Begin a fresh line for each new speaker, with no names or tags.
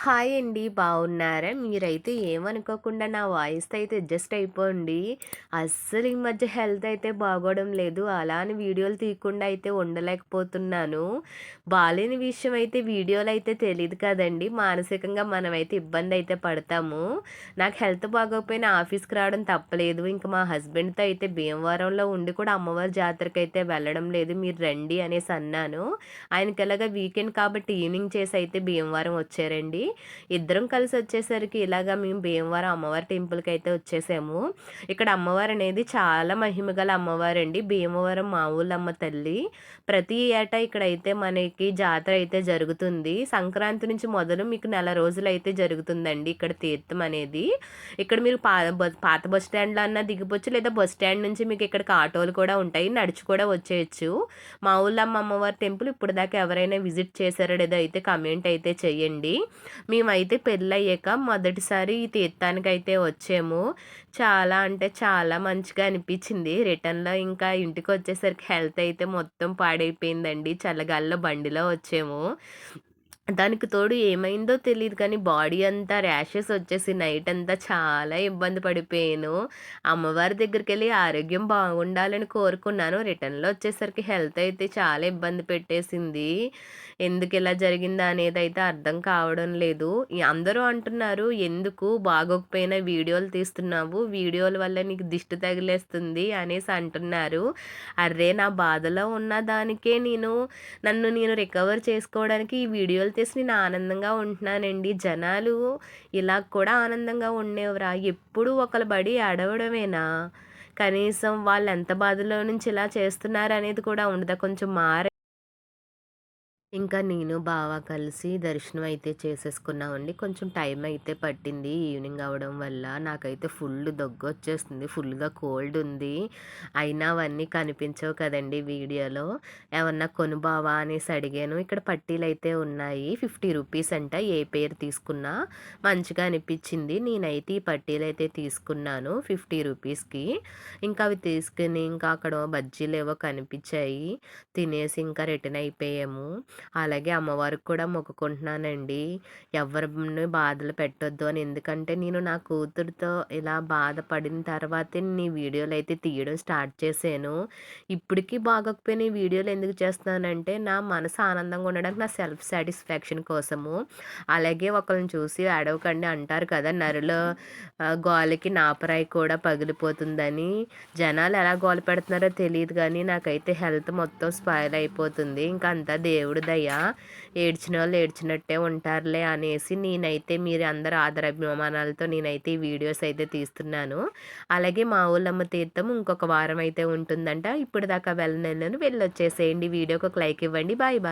Hi అండి. బాగున్నారా? మీరైతే ఏమనుకోకుండా నా వాయిస్‌తో అయితే అడ్జస్ట్ అయిపోండి. అస్సలు ఈ మధ్య హెల్త్ అయితే బాగోవడం లేదు. అలా అని వీడియోలు తీయకుండా అయితే ఉండలేకపోతున్నాను. బాలేని విషయం అయితే వీడియోలు అయితే తెలియదు కదండి మానసికంగా మనమైతే ఇబ్బంది అయితే పడతాము. నాకు హెల్త్ బాగోకపోయినా ఆఫీస్‌కి రావడం తప్పలేదు. ఇంక మా హస్బెండ్‌తో అయితే భీమవరంలో ఉండి కూడా అమ్మవారి జాతరకైతే వెళ్ళడం లేదు. మీరు రండి అనేసి అన్నాను. ఆయనకి ఎలాగ వీకెండ్ కాబట్టి ఈవినింగ్ చేసి అయితే భీమవరం వచ్చారండి. ఇద్దరం కలిసి వచ్చేసరికి ఇలాగ మేము భీమవరం అమ్మవారి టెంపుల్కి అయితే వచ్చేసాము. ఇక్కడ అమ్మవారు అనేది చాలా మహిమ గల అమ్మవారు అండి భీమవరం మావులమ్మ తల్లి. ప్రతి ఏటా ఇక్కడైతే మనకి జాతర అయితే జరుగుతుంది. సంక్రాంతి నుంచి మొదలు మీకు నెల రోజులు అయితే జరుగుతుందండి ఇక్కడ తీర్థం అనేది. ఇక్కడ మీరు పా పాత బస్ స్టాండ్లో అన్నా దిగిపోవచ్చు లేదా బస్ స్టాండ్ నుంచి మీకు ఇక్కడికి ఆటోలు కూడా ఉంటాయి నడిచి కూడా వచ్చేయచ్చు. మా ఊళ్ళమ్మ అమ్మవారి టెంపుల్ ఇప్పుడు దాకా ఎవరైనా విజిట్ చేశారో లేదో అయితే కమెంట్ అయితే చేయండి. మేమైతే పెళ్ళయ్యాక మొదటిసారి ఈ తీర్థానికైతే వచ్చాము. చాలా అంటే చాలా మంచిగా అనిపించింది. రిటర్న్లో ఇంకా ఇంటికి వచ్చేసరికి హెల్త్ అయితే మొత్తం పాడైపోయిందండి. చల్లగాల్లో బండిలో వచ్చాము. దానికి తోడు ఏమైందో తెలియదు కానీ బాడీ అంతా ర్యాషెస్ వచ్చేసి నైట్ అంతా చాలా ఇబ్బంది పడిపోయాను. అమ్మవారి దగ్గరికి వెళ్ళి ఆరోగ్యం బాగుండాలని కోరుకున్నాను. రిటర్న్లో వచ్చేసరికి హెల్త్ అయితే చాలా ఇబ్బంది పెట్టేసింది. ఎందుకు ఇలా జరిగిందా అనేది అయితే అర్థం కావడం లేదు. అందరూ అంటున్నారు ఎందుకు బాగోకపోయినా వీడియోలు తీస్తున్నావు వీడియోల వల్ల నీకు దిష్టి తగిలేస్తుంది అనేసి అంటున్నారు. అర్రే నా బాధలో ఉన్న దానికే నేను నన్ను నేను రికవర్ చేసుకోవడానికి ఈ వీడియోలు తీసి నేను ఆనందంగా ఉంటున్నానండి. జనాలు ఇలా కూడా ఆనందంగా ఉండేవరా? ఎప్పుడు ఒకరు బడి అడవడమేనా కనీసం వాళ్ళు ఎంత బాధలో నుంచి ఇలా చేస్తున్నారు అనేది కూడా ఉండదా. కొంచెం మారే ఇంకా నేను బావ కలిసి దర్శనం అయితే చేసేసుకున్నామండి. కొంచెం టైం అయితే పట్టింది ఈవినింగ్ అవడం వల్ల. నాకైతే ఫుల్ దగ్గు వచ్చేస్తుంది ఫుల్గా కోల్డ్ ఉంది అయినా అవన్నీ కనిపించవు కదండి వీడియోలో. ఏమన్నా కొను బావా అనేసి అడిగాను. ఇక్కడ పట్టీలు అయితే ఉన్నాయి ఫిఫ్టీ రూపీస్ అంట ఏ పేరు తీసుకున్నా. మంచిగా అనిపించింది. నేనైతే ఈ పట్టీలు అయితే తీసుకున్నాను ఫిఫ్టీ రూపీస్కి. ఇంకా అవి తీసుకుని ఇంకా అక్కడ బజ్జీలు ఏవో కనిపించాయి. తినేసి ఇంకా రిటర్న్ అయిపోయాము. అలాగే అమ్మవారికి కూడా మొక్కుకుంటున్నానండి. ఎవరిని బాధలు పెట్టొద్దు అని. ఎందుకంటే నేను నా కూతురుతో ఇలా బాధపడిన తర్వాతే నీ వీడియోలు అయితే తీయడం స్టార్ట్ చేశాను. ఇప్పటికీ బాగోకపోయిన ఈ వీడియోలు ఎందుకు చేస్తున్నానంటే నా మనసు ఆనందంగా ఉండడానికి నా సెల్ఫ్ సాటిస్ఫాక్షన్ కోసము. అలాగే ఒకరిని చూసి అడవకండి అంటారు కదా నరులో గోలకి నాపరాయి కూడా పగిలిపోతుందని. జనాలు ఎలా గోల పెడుతున్నారో తెలియదు కానీ నాకైతే హెల్త్ మొత్తం స్పాయిల్ అయిపోతుంది. ఇంకా అంతా దేవుడు దయ ఏడ్చిన వాళ్ళు ఏడ్చినట్టే ఉంటారులే అనేసి నేనైతే మీరు అందరు ఆదరాభిమానాలతో నేనైతే ఈ వీడియోస్ అయితే తీస్తున్నాను. అలాగే మా ఊళ్ళమ్మ తీర్థం ఇంకొక వారం అయితే ఉంటుందంట. ఇప్పుడు దాకా వెళ్ళను వెళ్ళొచ్చేసేయండి. వీడియోకి ఒక లైక్ ఇవ్వండి. Bye bye.